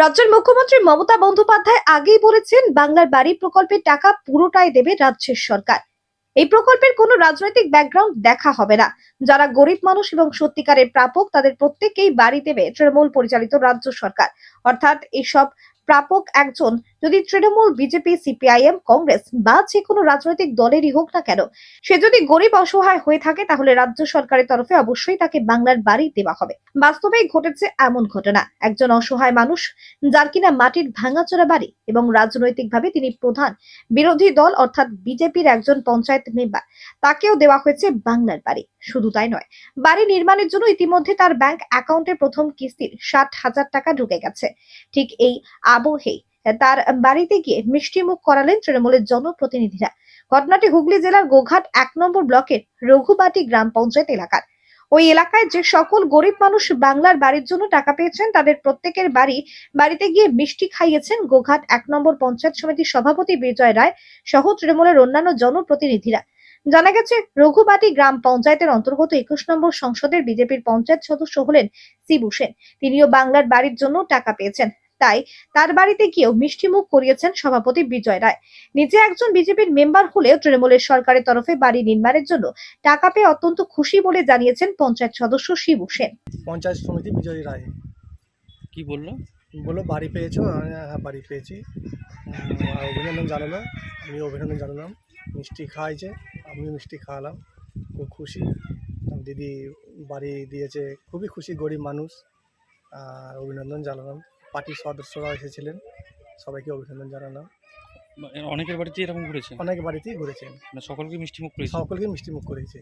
রাজ্যের মুখ্যমন্ত্রী মমতা বন্দ্যোপাধ্যায় আগেই বলেছেন, বাংলার বাড়ি প্রকল্পের টাকা পুরোটাই দেবে রাজ্যের সরকার। এই প্রকল্পের কোনো রাজনৈতিক ব্যাকগ্রাউন্ড দেখা হবে না। যারা গরিব মানুষ এবং সত্যিকারের প্রাপক, তাদের প্রত্যেকেই বাড়ি দেবে তৃণমূল পরিচালিত রাজ্য সরকার। অর্থাৎ এসব প্রাপক একজন, যদি তৃণমূল, বিজেপি, সিপিআইএম, কংগ্রেস বা যে কোনো রাজনৈতিক দলেরই হোক না কেন, সে যদি গরিব অসহায় হয়ে থাকে তাহলে রাজ্য সরকারের তরফে অবশ্যই তাকে বাংলার বাড়ি দেওয়া হবে। বাস্তবেই ঘটেছে এমন ঘটনা। একজন অসহায় মানুষ যার কিনা মাটির ভাঙাচোরা বাড়ি এবং রাজনৈতিকভাবে তিনি প্রধান বিরোধী দল অর্থাৎ বিজেপির একজন পঞ্চায়েত মেম্বার, তাকেও দেওয়া হয়েছে বাংলার বাড়ি। শুধু তাই নয়, বাড়ি নির্মাণের জন্য ইতিমধ্যে তার ব্যাংক অ্যাকাউন্টে প্রথম কিস্তির ষাট হাজার টাকা ঢুকে গেছে। ঠিক এই আবহেই তার বাড়িতে গিয়ে মিষ্টিমুখ করালেন তৃণমূলের জনপ্রতিনিধিরা। ঘটনাটি হুগলি জেলার গোঘাট এক নম্বর ব্লকের রঘুবাটি গ্রাম পঞ্চায়েত এলাকার। ওই এলাকায় যে সকল গরিব মানুষ বাংলার বাড়ির জন্য টাকা পেয়েছেন, তাদের প্রত্যেকের বাড়ি, বাড়িতে গিয়ে মিষ্টি খাইয়েছেন গোঘাট এক নম্বর পঞ্চায়েত সমিতির সভাপতি বিজয় রায় সহ তৃণমূলের অন্যান্য জনপ্রতিনিধিরা। জানা গেছে, রঘুবাটি গ্রাম পঞ্চায়েতের অন্তর্গত একুশ নম্বর সংসদের বিজেপির পঞ্চায়েত সদস্য হলেন শিবু সেন। তিনিও বাংলার বাড়ির জন্য টাকা পেয়েছেন। তাই তার বাড়িতে গিয়েও মিষ্টিমুখ করিয়েছেন সভাপতি বিজয় রায়। নিজে একজন বিজেপির মেম্বার হলেও তৃণমূলের সরকারের তরফে বাড়ি নির্মাণের জন্য টাকা পেয়ে অত্যন্ত খুশি বলে জানিয়েছেন পঞ্চায়েত সদস্য শিবু সেন। পঞ্চায়েত সমিতি বিজয়ী রায়। কি বলল? বলল বাড়ি পেয়েছ? আমি, হ্যাঁ বাড়ি পেয়েছি। আর অভিনন্দন জানালো আমি অভিনন্দন জানালাম। মিষ্টি খাওয়াইছে আমিও মিষ্টি খাওয়ালাম। খুব খুশি। দিদি বাড়ি দিয়েছে। খুবই খুশি গরিব মানুষ। আর অভিনন্দন জানালাম। পার্টির সদস্যরা এসেছিলেন। সবাইকে অভিনন্দন জানালাম। অনেকের বাড়িতে এরকম ঘুরেছে অনেক বাড়িতেই ঘুরেছেন। মানে সকলকে মিষ্টি মুখ করেছে সকলকে মিষ্টিমুখ করেছে।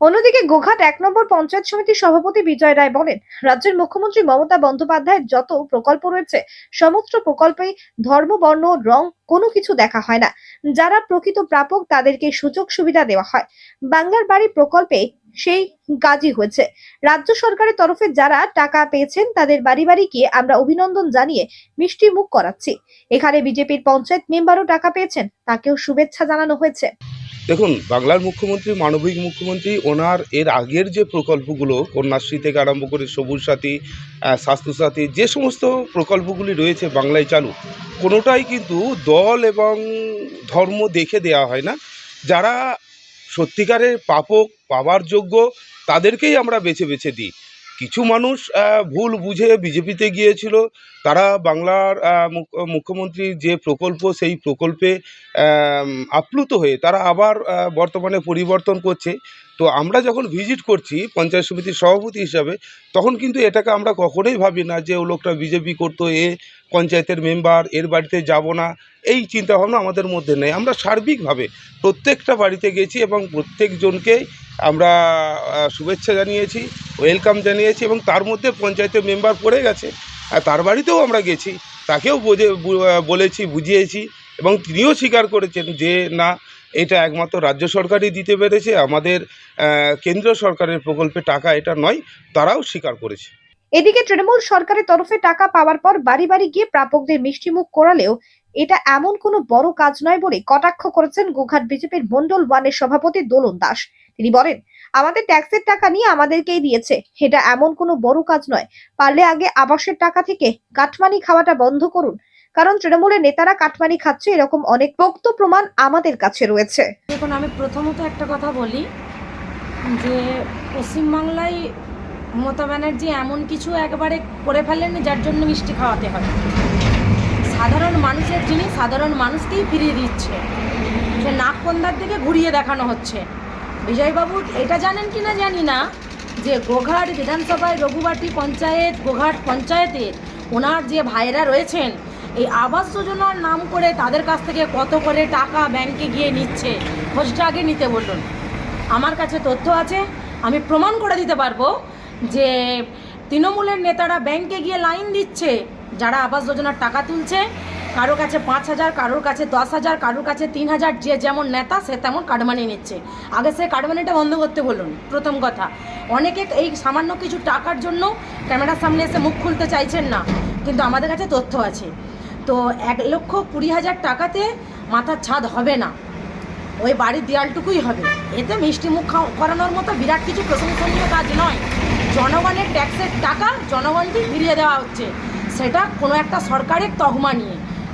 অন্যদিকে গোঘাট এক নম্বর পঞ্চায়েত সমিতির সভাপতি বিজয় রায় বলেন রাজ্যের মুখ্যমন্ত্রী মমতা বন্দ্যোপাধ্যায়ের যত প্রকল্প রয়েছে সমস্ত প্রকল্পে ধর্ম বর্ণ রং কোনো কিছু দেখা হয় না। যারা প্রকৃত প্রাপক তাদেরকে সুযোগ সুবিধা দেওয়া হয়। বাংলার বাড়ি প্রকল্পে সেই কাজই হয়েছে। রাজ্য সরকারের তরফে যারা টাকা পেয়েছেন, তাদের বাড়ি বাড়ি গিয়ে আমরা অভিনন্দন জানিয়ে মিষ্টি মুখ করাচ্ছি। এখানে বিজেপির পঞ্চায়েত মেম্বারও টাকা পেয়েছেন, তাকেও শুভেচ্ছা জানানো হয়েছে। দেখুন, বাংলার মুখ্যমন্ত্রী, মানবিক মুখ্যমন্ত্রী, ওনার এর আগের যে প্রকল্পগুলো, কন্যাশ্রী থেকে আরম্ভ করে সবুজ সাথী স্বাস্থ্যসাথী যে সমস্ত প্রকল্পগুলি রয়েছে বাংলায় চালু, কোনোটাই কিন্তু দল এবং ধর্ম দেখে দেয়া হয় না। যারা সত্যিকারের পাপক, পাওয়ার যোগ্য, তাদেরকেই আমরা বেছে বেছে দিই। কিছু মানুষ ভুল বুঝে বিজেপিতে গিয়েছিল। তারা বাংলার মুখ্যমন্ত্রী মুখ্যমন্ত্রীর যে প্রকল্প, সেই প্রকল্পে আপ্লুত হয়ে তারা আবার বর্তমানে পরিবর্তন করছে। তো আমরা যখন ভিজিট করছি, পঞ্চায়েত সমিতির সভাপতি হিসাবে, তখন কিন্তু এটাকে আমরা কখনোই ভাবি না যে ও লোকটা বিজেপি করতো, এ পঞ্চায়েতের মেম্বার এর বাড়িতে যাব না, এই চিন্তাভাবনা আমাদের মধ্যে নেই। আমরা সার্বিকভাবে প্রত্যেকটা বাড়িতে গেছি এবং প্রত্যেকজনকেই আমরা শুভেচ্ছা জানিয়েছি ওয়েলকাম জানিয়েছি এবং তার মধ্যে পঞ্চায়েতের মেম্বার পড়ে গেছে। আর তার বাড়িতেও আমরা গেছি, তাকেও বোঝে বলেছি, বুঝিয়েছি। এবং তিনিও স্বীকার করেছেন যে না এটা একমাত্র রাজ্য সরকারই দিতে পেরেছে আমাদের আহ, কেন্দ্রীয় সরকারের প্রকল্পে টাকা এটা নয় তারাও স্বীকার করেছে। এদিকে তৃণমূল সরকারের তরফে টাকা পাওয়ার পর বাড়ি বাড়ি গিয়ে প্রাপকদের মিষ্টিমুখ করালেও এটা এমন কোনো বড় কাজ নয় বলে কটাক্ষ করেছেন গোঘাট বিজেপির মন্ডল ওয়ানের সভাপতি দোলন দাস। তিনি বলেন আমাদের ট্যাক্সের টাকা নিয়ে আমাদেরকেই দিয়েছে এটা এমন কোনো বড় কাজ নয়। পারলে আগে আবাসের টাকা থেকে কাটমানি খাওয়াটা বন্ধ করুন কারণ তৃণমূলের নেতারা কাটমানি খাচ্ছে, এরকম অনেক পোক্ত প্রমাণ আমাদের কাছে রয়েছে। দেখুন, আমি প্রথমত একটা কথা বলি যে পশ্চিমবাংলায় মমতা ব্যানার্জি এমন কিছু একবারে করে ফেলেন যার জন্য মিষ্টি খাওয়াতে হয়। সাধারণ মানুষের যিনি সাধারণ মানুষকেই ফিরিয়ে দিচ্ছে। সে নাককন্দার দিকে ঘুরিয়ে দেখানো হচ্ছে। বিজয়বাবু, এটা জানেন কি না জানি না, যে গোঘাট বিধানসভায় রঘুবাটি পঞ্চায়েত, গোঘাট পঞ্চায়েতে ওনার যে ভাইরা রয়েছেন এই আবাস যোজনার নাম করে তাদের কাছ থেকে কত করে টাকা ব্যাংকে গিয়ে নিচ্ছে, খোঁজটা আগে নিতে বলুন। আমার কাছে তথ্য আছে, আমি প্রমাণ করে দিতে পারব যে তৃণমূলের নেতারা ব্যাংকে গিয়ে লাইন দিচ্ছে, যারা আবাস যোজনার টাকা তুলছে কারও কাছে পাঁচ হাজার, কারোর কাছে দশ হাজার, কারোর কাছে তিন হাজার, যে যেমন নেতা, সে তেমন কাটমানি নিচ্ছে। আগে সে কাটমানিটা বন্ধ করতে বলুন, প্রথম কথা। অনেকে এই সামান্য কিছু টাকার জন্য ক্যামেরার সামনে এসে মুখ খুলতে চাইছেন না, কিন্তু আমাদের কাছে তথ্য আছে। তো এক লক্ষ কুড়ি হাজার টাকাতে মাথার ছাদ হবে না। ওই বাড়ির দেয়ালটুকুই হবে। এতে মিষ্টি মুখ করানোর মতো বিরাট কিছু প্রশংসনীয় কাজ নয়। জনগণের ট্যাক্সের টাকা জনগণকে ফিরিয়ে দেওয়া হচ্ছে। সেটা কোনো একটা সরকারের তহমা নিয়ে।